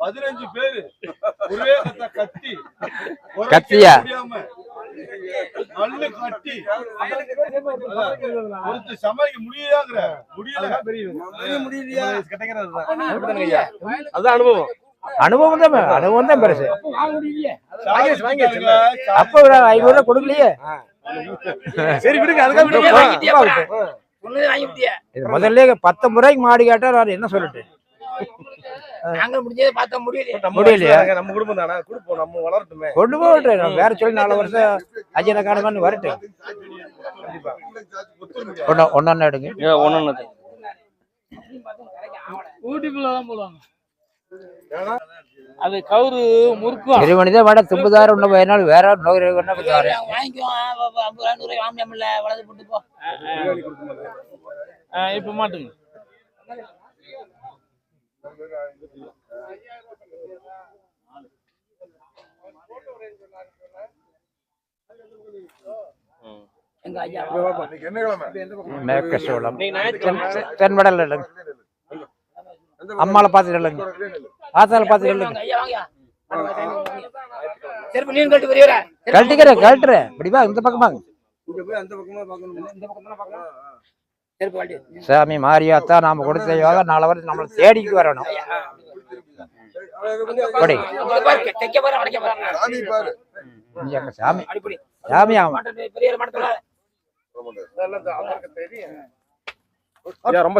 பதினஞ்சு பேரு. ஒரே கத்த. கத்தியா? முடியாம. நல்லு கட்டி. ஒருத்தர் சமாளிக்க முடியாங்கிற முடியல. அதான் அனுபவம். அனுபவம் தான் அனுபவம் தான் பெருசு. அப்ப ஐநூறு ரூபாய் கொடுக்கலையே? சரி விடுங்க அதுக்காக இது முதல்ல பத்தொன்பது ரூபாய்க்கு மாடு கேட்டா நான் என்ன சொல்லிட்டு? நாங்க முடிஞ்சதை பார்த்தா முடியலையே. நம்ம முடியலையா? நம்ம குடும்பம் தானே? கொடுப்போம் நம்ம வளரட்டுமே. கொண்டு போகட்டும் நான் வேற சொல்லி நாலு வருஷம் அஜயன காணுமான்னு வரட்டும். ஒன்னு ஒன்னு எடுங்க. ஒன்னு ஊட்டிக்குள்ளதான் போடுவாங்க. அது கவுரு முறுக்கும் திருமணிதான் வேண்டாம் தும்பதாயிரம் ஒண்ணு பதினாலு வேற நோய் ரூபா நூறு ரூபாய் வாங்கியாமல வலது போட்டு போ. இப்ப மாட்டுங்க. ஞாயிற்றுக்கிழமை தென்வடல் இல்லைங்க ஆத்தால பாத்துட்டு இல்லைங்க கழட்டிக்கிறேன் கழட்டுறேன். இப்படிவா இந்த செருப்பு கழட்டி. சாமி மாரியாத்தா நாம கொடுத்த யோகா நாலு வருஷம் நம்மளை தேடிக்கு வரணும். சாமி சாமி. ஆமா. ரொம்ப